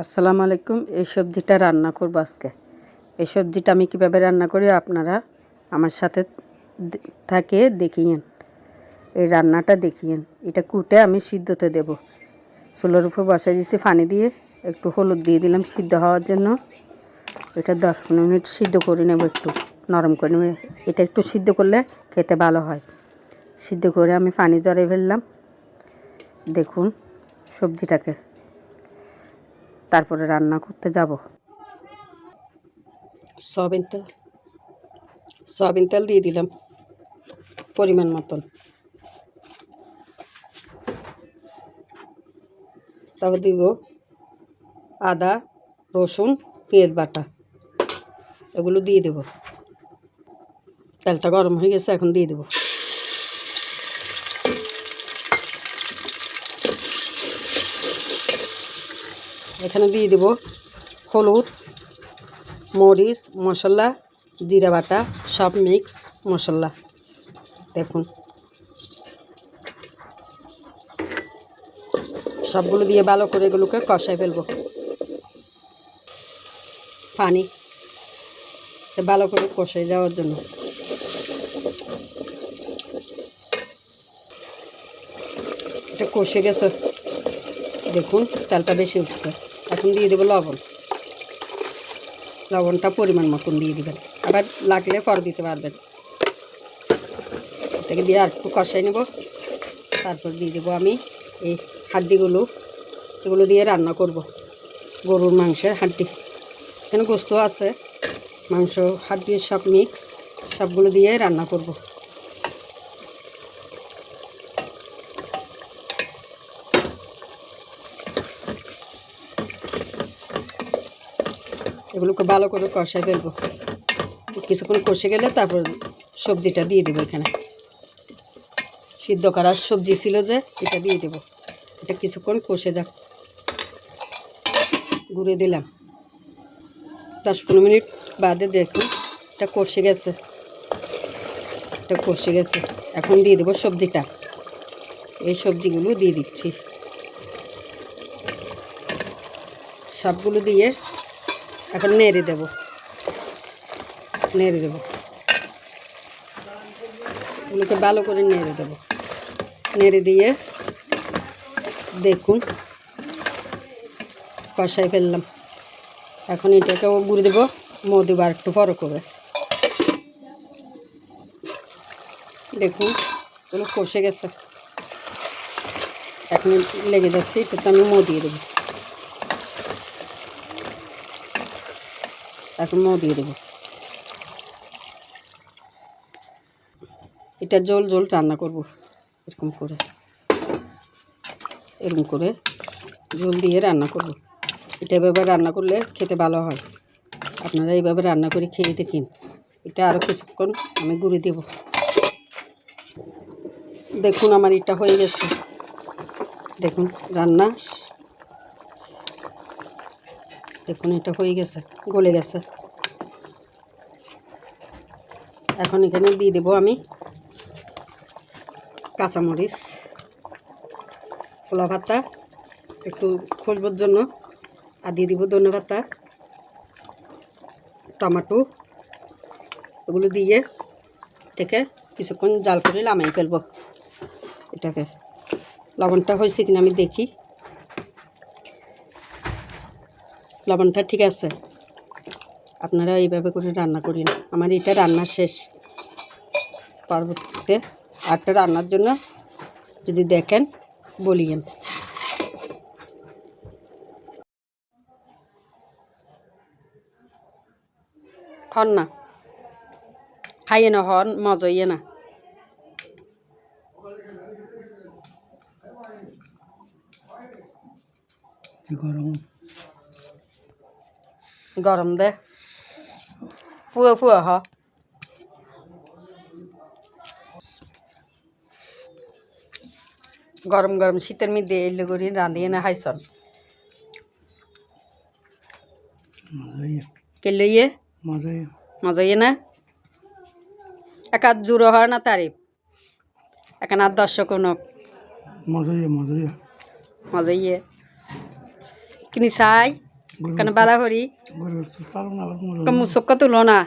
আসসালামু আলাইকুম, এই সবজিটা রান্না করব আজকে। এই সবজিটা আমি কীভাবে রান্না করি আপনারা আমার সাথে থাকে, দেখিয়েন। এই রান্নাটা দেখিয়েন। এটা কুটে আমি সিদ্ধতে দেব। চুলোর উপর বসাই দিয়েছি পানি দিয়ে, একটু হলুদ দিয়ে দিলাম সিদ্ধ হওয়ার জন্য। এটা দশ পনেরো মিনিট সিদ্ধ করে নেব একটু, নরম করে নেব। এটা একটু সিদ্ধ করলে খেতে ভালো হয়। সিদ্ধ করে আমি পানি জড়ে ফেললাম। দেখুন সবজিটাকে। তারপরে রান্না করতে যাব। সয়াবিন তেল। সয়াবিন তেল দিয়ে দিলাম পরিমাণ মতন। তারপর দিব আদা, রসুন, পেঁয়াজ বাটা। এগুলো দিয়ে দেব। তেলটা গরম হয়ে গেছে, এখন দিয়ে দেবো। এখানে দিয়ে দেব হলুদ, মরিচ, মশলা, জিরা বাটা, সব মিক্স মশলা। দেখুন। সবগুলো দিয়ে ভালো করে এগুলোকে কষাই ফেলব। পানি। ভালো করে কষাই যাওয়ার জন্য। এটা কষে গেছে। দেখুন, তেলটা বেশি উঠছে। এখন দিয়ে দেবো লবণ। লবণটা পরিমাণ মতন দিয়ে দিবেন। আবার লাগলে পর দিতে পারবেন। এটাকে দিয়ে আর একটু কষাই নেব। তারপর দিয়ে দেবো আমি এই হাড্ডিগুলো। এগুলো দিয়ে রান্না করব। গরুর মাংসের হাড্ডি। এখানে গোস্ত আছে। মাংস, হাড্ডি সব মিক্স সবগুলো দিয়ে রান্না করব। এগুলোকে ভালো করে কষাই ফেলব। কিছুক্ষণ কষে গেলে তারপর সবজিটা দিয়ে দেবো এখানে। সিদ্ধ করার সবজি ছিল যে, এটা দিয়ে দেবো। এটা কিছুক্ষণ কষে যাক। ঘুরে দিলাম। দশ পনেরো মিনিট বাদে দেখুন, এটা কষে গেছে। এটা কষে গেছে। এখন দিয়ে দেবো সবজিটা। এই সবজিগুলো দিয়ে দিচ্ছি। সবগুলো দিয়ে এখন নেড়ে দেব। নেড়ে দেব। এগুলোকে ভালো করে নেড়ে দেব। নেড়ে দিয়ে দেখুন, কষাই ফেললাম। এখন এটাকেও গুঁড়ে দেবো, মধু বার একটু বড় করে। দেখুন এগুলো কষে গেছে। এখন লেগে যাচ্ছে, এটাতে আমি মো দিয়ে দেবো। এখন মো দিয়ে দেবো। এটা জল জল রান্না করব, এরকম করে। এরকম করে জল দিয়ে রান্না করব। এটা এভাবে রান্না করলে খেতে ভালো হয়। আপনারা এইভাবে রান্না করে খেয়ে দেখিন। এটা আরও কিছুক্ষণ আমি গুঁড়ে দেব। দেখুন আমার এটা হয়ে গেছে। দেখুন, রান্না দেখুন, এটা হয়ে গেছে, গলে গেছে। এখন এখানে দিয়ে দেবো আমি কাঁচামরিচ, ফোলা ভাতা, একটু খুলবোর জন্য, আর দিয়ে দিব ধনে পাতা, টমেটো, এগুলো দিয়ে থেকে কিছুক্ষণ জাল করে লামাই ফেলব। এটাকে, লবণটা হয়েছে কিনা আমি দেখি। লবণটা ঠিক আছে। আপনারা এইভাবে করে রান্না করি না আমার এটা রান্না শেষ। পরবর্তীতে আরটা রান্নার জন্য যদি দেখেন, বলিয়েন। হন না। খাইয়ে না, হন মজা ইয়ে না গরম গরম দে। ফুয়া ফুয়া হ। গরম গরম শীতের মধ্যে এলে করি রাঁধিয়ে না খাইছন? মজাই কেলে ইয়ে? মজাই মজা ইয়ে না? একা দূর হয় না তারিফ? একান আর দর্শক মজাই মজাই মজা ইয়ে কিনি চাই? কেন বালা করি মুসক্কা তুলো না